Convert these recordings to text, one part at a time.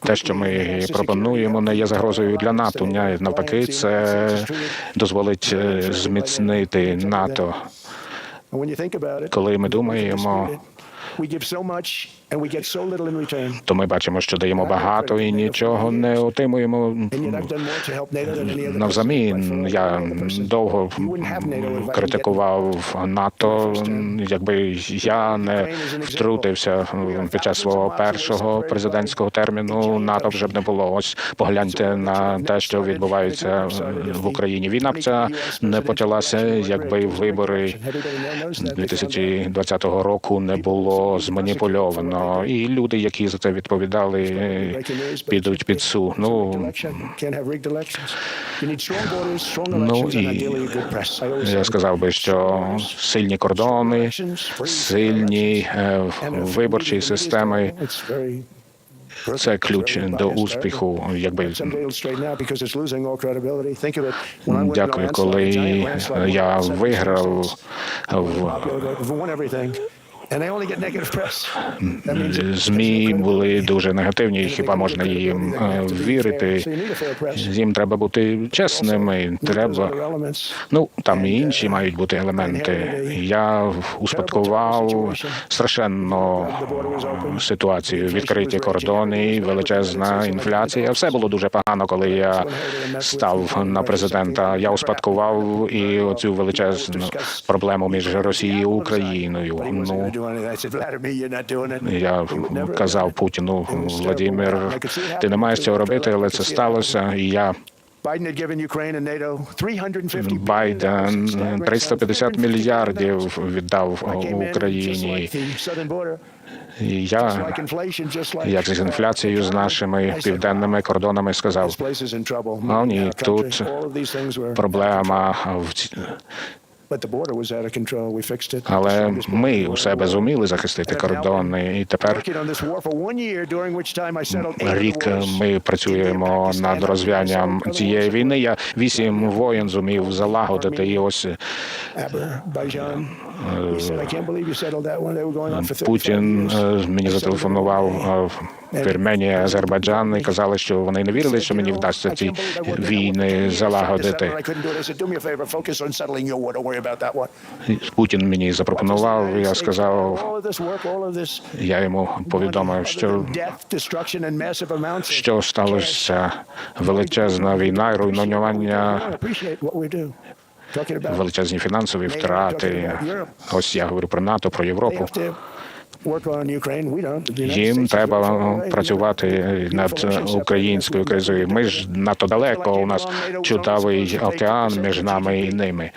Те, що ми пропонуємо, не є загрозою для НАТО. Навпаки, це дозволить е, зміцнити НАТО. Коли ми думаємо, То ми бачимо, що даємо багато і нічого не отримуємо. Навзамін. Я довго критикував НАТО. Якби я не втрутився під час свого першого президентського терміну, НАТО вже б не було. Ось погляньте на те, що відбувається в Україні. Війна б ця не почалася, якби вибори 2020 року не було зманіпульовано, і люди, які за це відповідали, підуть під суд. Ну Ну і я сказав би, що сильні кордони, сильні е, виборчі системи це ключ до успіху. Якби дякую, коли я виграв в змі були дуже негативні. Хіба можна їм е, вірити? Їм треба бути чесними. Треба ну там і інші мають бути елементи. Я успадкував страшенно ситуацію. Відкриті кордони, величезна інфляція. Все було дуже погано, коли я став на президента. Я успадкував і оцю величезну проблему між Росією і Україною. Ну я казав Путіну, Владимир, ти не маєш цього робити, але це сталося. І я Байден 350 мільярдів віддав Україні. І я як з інфляцією з нашими південними кордонами сказав, А ні, тут проблема в але ми у себе зуміли захистити кордони, і тепер рік ми працюємо над розв'язанням цієї війни. Я вісім воєн зумів залагодити. І ось Путін е, мені зателефонував е, Вірменія, Азербайджан і казали, що вони не вірили, що мені вдасться ці війни залагодити. Путін мені запропонував. Я сказав, я йому повідомив, що що сталося величезна війна руйнування, величезні фінансові втрати. Ось я говорю про НАТО, про Європу. Їм треба працювати над українською кризою. Ми ж надто далеко. У нас чудовий океан між нами і ними.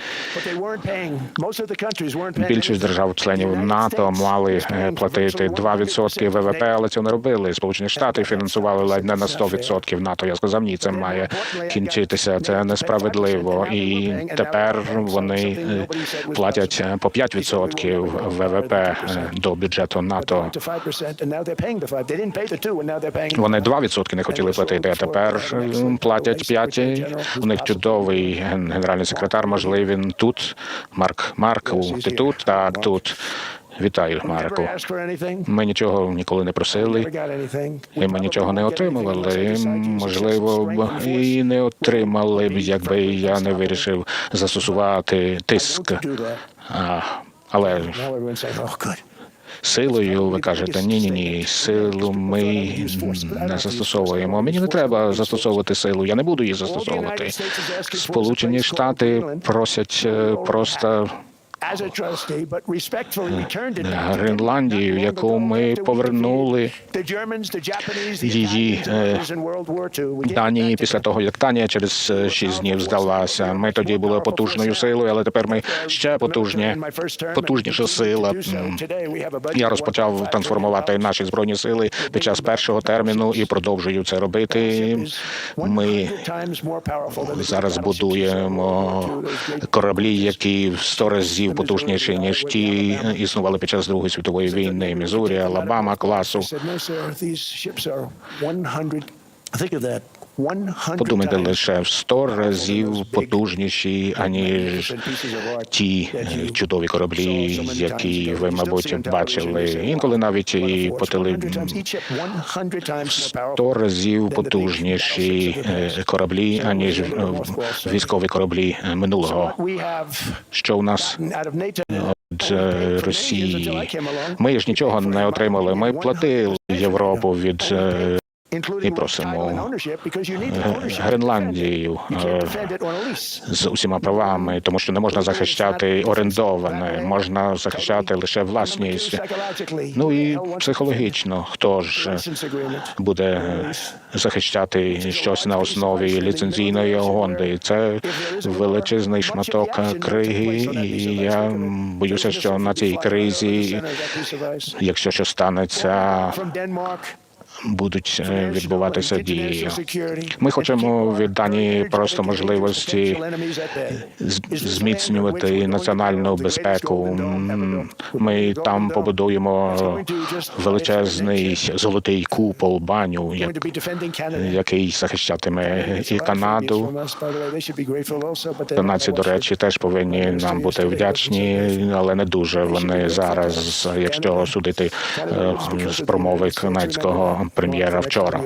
Більшість держав-членів НАТО мали е, платити 2% ВВП, але цього не робили. Сполучені Штати фінансували ледь не на 100% НАТО. Я сказав, ні, це має кінчитися. Це несправедливо. І тепер вони е, платять по 5% ВВП е, до бюджету НАТО. Вони 2% не хотіли платити, а тепер платять 5. У них чудовий генеральний секретар. Можливо, він тут. Марк Марку, ти тут? Так, тут. Вітаю, Марку. Ми нічого ніколи не просили. І ми нічого не отримували. Можливо, б і не отримали б, якби я не вирішив застосувати тиск. А, але силою ви кажете, ні, ні, ні, силу ми не застосовуємо. Мені не треба застосовувати силу. Я не буду її застосовувати. Сполучені Штати просять е, просто Гренландію, яку ми повернули її е, Данії після того, як Данія через е, шість днів здалася. Ми тоді були потужною силою, але тепер ми ще потужні, потужніша сила. Я розпочав трансформувати наші збройні сили під час першого терміну і продовжую це робити. Ми зараз будуємо кораблі, які в сто разів потужніші ніж ті існували під час Другої світової війни. Мізурі, Алабама класу. Подумайте лише в 100 разів потужніші, аніж ті е, чудові кораблі, які ви, мабуть, бачили. Інколи навіть і по теле в 100 разів потужніші е, кораблі, аніж військові кораблі е, минулого. Що у нас Росії? Ми ж нічого не отримали. Ми платили Європу від і просимо Гренландію е, з усіма правами, тому що не можна захищати орендоване, можна захищати лише власність. Ну і психологічно, хто ж буде захищати щось на основі ліцензійної угоди? Це величезний шматок криги, і я боюся, що на цій кризі, якщо що станеться, будуть е, відбуватися дії. Ми хочемо від Данії просто можливості зміцнювати національну безпеку. Ми там побудуємо величезний золотий купол, баню, як- який захищатиме і Канаду. Канадці, до речі, теж повинні нам бути вдячні, але не дуже. Вони зараз, якщо судити е, з промови канадського прем'єра вчора.